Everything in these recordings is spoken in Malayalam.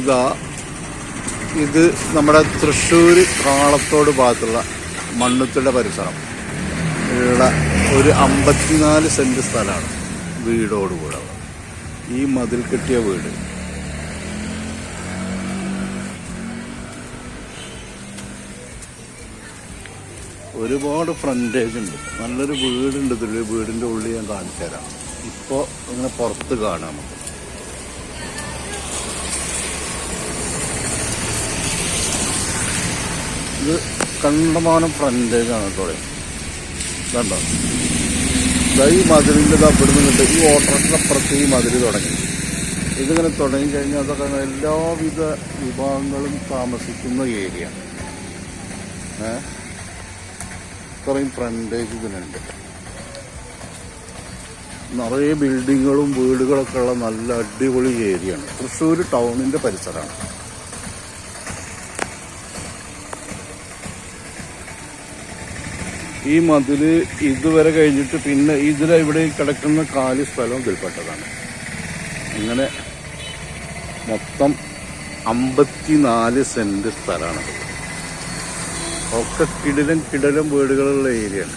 ഇതാ ഇത് നമ്മുടെ തൃശ്ശൂർ കാളത്തോട് ഭാഗത്തുള്ള മണ്ണുത്തിയുടെ പരിസരം. ഉള്ള ഒരു അമ്പത്തിനാല് സെന്റ് സ്ഥലമാണ് വീടോട് കൂടെ. ഈ മതിൽ കെട്ടിയ വീട്. ഒരുപാട് ഫ്രണ്ടേജ് ഉണ്ട്. നല്ലൊരു വീടുണ്ട് ഇതിൽ വീടിന്റെ ഉള്ളിൽ ഞാൻ കാണിച്ചു തരാം ഇപ്പോൾ ഇങ്ങനെ പുറത്ത് കാണാം നമുക്ക്. ഇത് കണ്ടമാനം ഫ്രണ്ടേജ് ആണ് കേട്ടോ. കണ്ടോ? ഈ മതിലിന്റെ അവിടെ നിന്നിട്ട് ഈ ഓട്ടോറിന്റെ അപ്പുറത്ത് ഈ മതിൽ തുടങ്ങി. ഇതിങ്ങനെ തുടങ്ങി കഴിഞ്ഞാൽ അതൊക്കെ എല്ലാവിധ വിഭാഗങ്ങളും താമസിക്കുന്ന ഏരിയ ഇത്രയും ഫ്രണ്ടേജ് ഇതിനുണ്ട്. നിറയെ ബിൽഡിങ്ങുകളും വീടുകളൊക്കെ ഉള്ള നല്ല അടിപൊളി ഏരിയയാണ് തൃശ്ശൂർ ടൗണിന്റെ പരിസരമാണ്. ഈ മതിൽ ഇതുവരെ കഴിഞ്ഞിട്ട് പിന്നെ ഇതിലെ ഇവിടെ കിടക്കുന്ന കാലി സ്ഥലം ഇതിൽപ്പെട്ടതാണ്. ഇങ്ങനെ മൊത്തം അമ്പത്തിനാല് സെന്റ് സ്ഥലമാണ്. ഒക്കെ കിടിലം കിടലും വീടുകളുള്ള ഏരിയയാണ്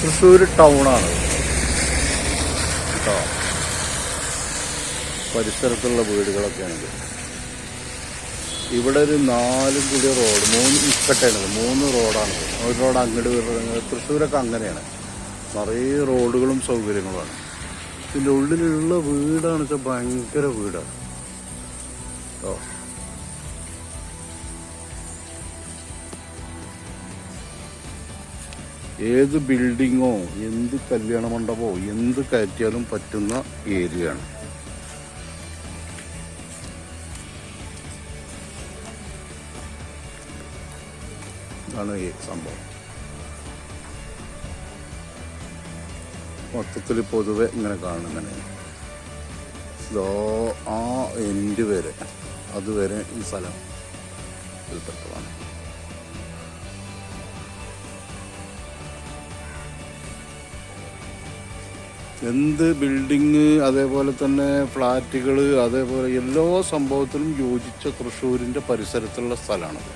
തൃശ്ശൂർ ടൗണാണ്. കേട്ടോ? പരിസരത്തുള്ള വീടുകളൊക്കെയാണിത്. ഇവിടെ ഒരു നാലും കൂടി റോഡ് മൂന്ന് ഇക്കട്ടാണ് മൂന്ന് റോഡാണ്. ഒരു റോഡ് അങ്ങോട്ട് വരുന്നത് തൃശ്ശൂരൊക്കെ അങ്ങനെയാണ്. നിറയെ റോഡുകളും സൗകര്യങ്ങളുമാണ്. ഇതിന്റെ ഉള്ളിലുള്ള വീടാണ് വെച്ചാൽ ഭയങ്കര വീടാണ് കേട്ടോ ഏത് ബിൽഡിങ്ങോ എന്ത് കല്യാണ മണ്ഡപമോ എന്ത് കയറ്റിയാലും പറ്റുന്ന ഏരിയയാണ് ഇതാണ് ഈ സംഭവം. മൊത്തത്തിൽ പൊതുവെ ഇങ്ങനെ കാണുന്നതിനെ ഇതോ ആ എൻഡ് വരെ അതുവരെ ഈ സ്ഥലം ഇതിൽപ്പെട്ടതാണ് എന്ത് ബിൽഡിങ് അതേപോലെ തന്നെ ഫ്ലാറ്റുകൾ അതേപോലെ എല്ലാ സംഭവത്തിലും യോജിച്ച തൃശ്ശൂരിന്റെ പരിസരത്തുള്ള സ്ഥലമാണത്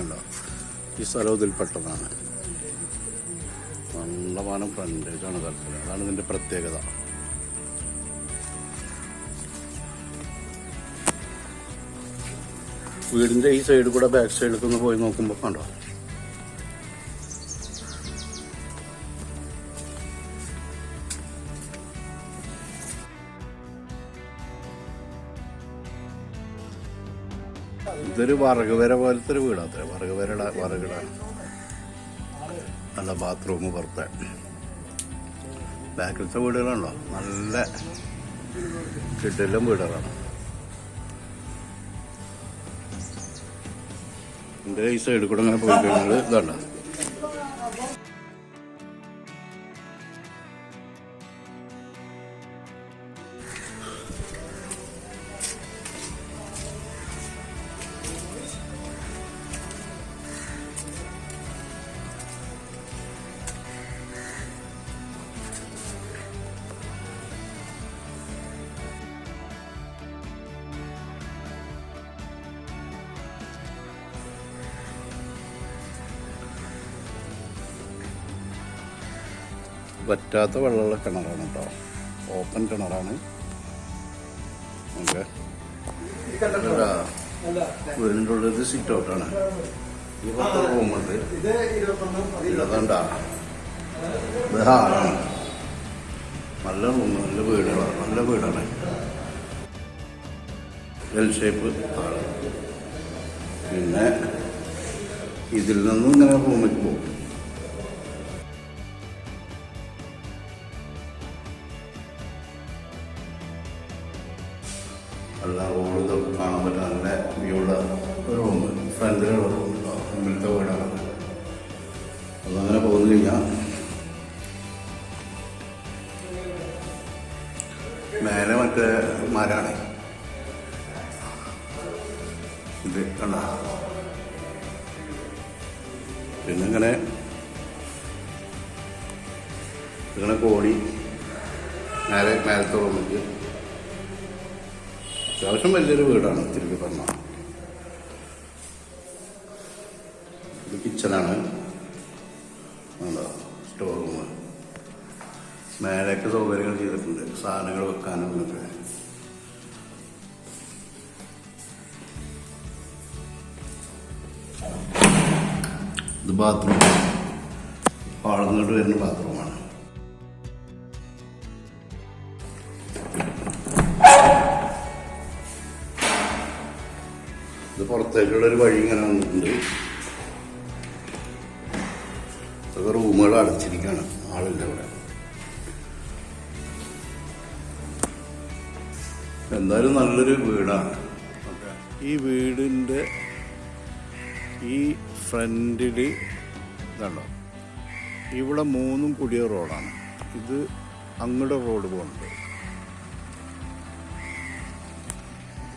ഉണ്ടോ ഈ സ്ഥലം ഇതിൽപ്പെട്ടതാണ് നല്ല പാനം ആണ് താല്പര്യം. അതാണ് ഇതിന്റെ പ്രത്യേകത. വീടിന്റെ ഈ സൈഡിൽ കൂടെ ബാക്ക് സൈഡിലേക്ക് ഒന്ന് പോയി നോക്കുമ്പോൾ കണ്ടോ? ഇതൊരു വറകുവര പോലത്തെ ഒരു വീടാത്ര വറകുവരയുടെ വറകിട. നല്ല ബാത്റൂം പുറത്തെ. ബാക്കിലത്തെ വീടുകളുണ്ടോ? നല്ല കിട്ടിലും വീടുകളാണ്. എന്റെ ഈ സൈഡിൽ കൂടെ അങ്ങനെ പോയി കഴിഞ്ഞാൽ പറ്റാത്ത വെള്ളമുള്ള കിണറാണ് കേട്ടോ ഓപ്പൺ കിണറാണ്. വീടിന്റെ സീറ്റ് ഔട്ടാണ് ഈ റൂമുണ്ട് ഹാളാണ്. നല്ല റൂം നല്ല വീടുകളാണ് നല്ല വീടാണ്. എൽ ഷേപ്പ് പിന്നെ ഇതിൽ നിന്നും ഇങ്ങനെ റൂമിൽ പോകും. നല്ല റോഡ് ഇതൊക്കെ കാണാൻ പറ്റുന്ന നല്ല വ്യൂ ഉള്ള ഒരു റൂം ഫ്രണ്ടിലുള്ള റൂം മുമ്പിലത്തെ വീടാണ്. അതങ്ങനെ പോകുന്നില്ല മേലെ മറ്റേ മരാണ്. ഇത് കണ്ട? പിന്നെ ഇങ്ങനെ ഇങ്ങനെ കോടി മേലെ മേലത്തെ റൂമിലേക്ക് അത്യാവശ്യം വലിയൊരു വീടാണ് തിരുപ്പി പറഞ്ഞ. ഇത് കിച്ചണാണ് സ്റ്റോർ റൂം മേലേക്ക് സൗകര്യങ്ങൾ ചെയ്തിട്ടുണ്ട്. സാധനങ്ങൾ വെക്കാനും ഒക്കെ. ഇത് ബാത്റൂം വളർന്നിട്ട് വരുന്ന ബാത്റൂമാണ് ഇത് പുറത്തേക്കുള്ള ഒരു വഴി ഇങ്ങനെ വന്നിട്ടുണ്ട്. ഇതൊക്കെ റൂമുകൾ അടച്ചിരിക്കുകയാണ്. ആളില്ല ഇവിടെ. എന്തായാലും നല്ലൊരു വീടാണ്. ഈ വീടിന്റെ ഈ ഫ്രണ്ടിൽ ഇതാണോ? ഇവിടെ മൂന്നും കുടിയ റോഡാണ്. ഇത് അങ്ങോട്ട് റോഡ് പോകുന്നുണ്ട്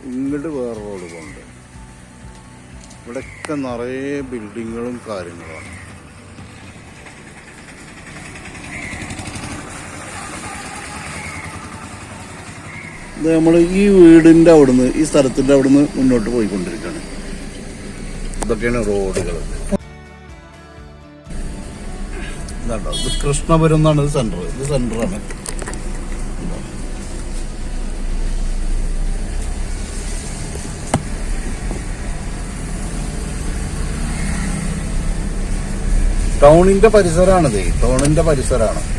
ഇങ്ങോട്ട് വേറെ റോഡ് പോകുന്നുണ്ട് ഇവിടെയൊക്കെ നിറയെ ബിൽഡിങ്ങുകളും കാര്യങ്ങളുമാണ്. ഇത് നമ്മൾ ഈ വീടിന്റെ അവിടുന്ന് ഈ സ്ഥലത്തിന്റെ അവിടുന്ന് മുന്നോട്ട് പോയിക്കൊണ്ടിരിക്കുകയാണ്. ഇതൊക്കെയാണ് റോഡുകൾ ഇതാണ്ടോ ഇത് കൃഷ്ണപുരം എന്നാണ് ഇത് സെന്റർ ഇത് സെന്ററാണ് ടൗണിന്റെ പരിസരമാണിത് ടൗണിന്റെ പരിസരമാണ്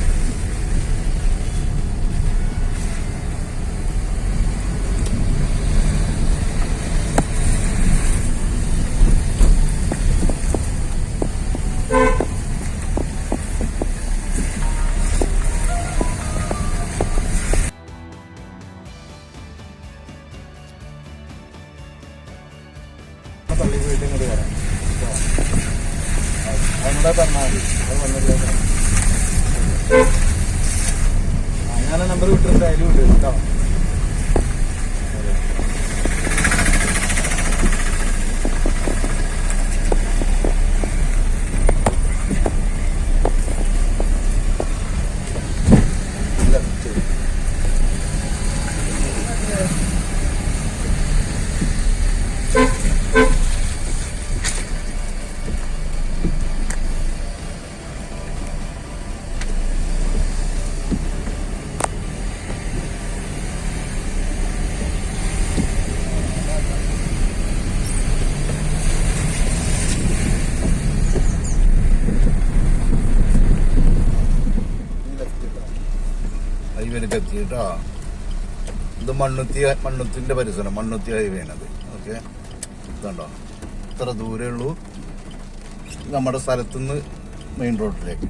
ഹൈവേയിലേക്ക് എത്തിയിട്ടോ ഇത് മണ്ണുത്തി മണ്ണുത്തിന്റെ പരിസരം മണ്ണുത്തി ഹൈവേനത്. ഓക്കെ? ഇതുണ്ടോ? ഇത്ര ദൂരേ ഉള്ളൂ. നമ്മുടെ സ്ഥലത്തുനിന്ന് മെയിൻ റോഡിലേക്ക്.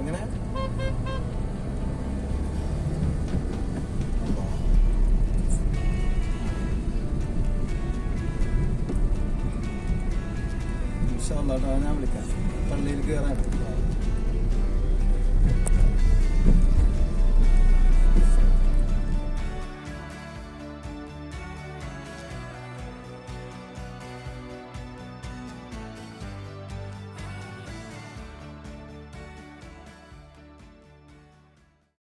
എങ്ങനെ? ഞാൻ വിളിക്കാം. പള്ളിയിൽ കയറാൻ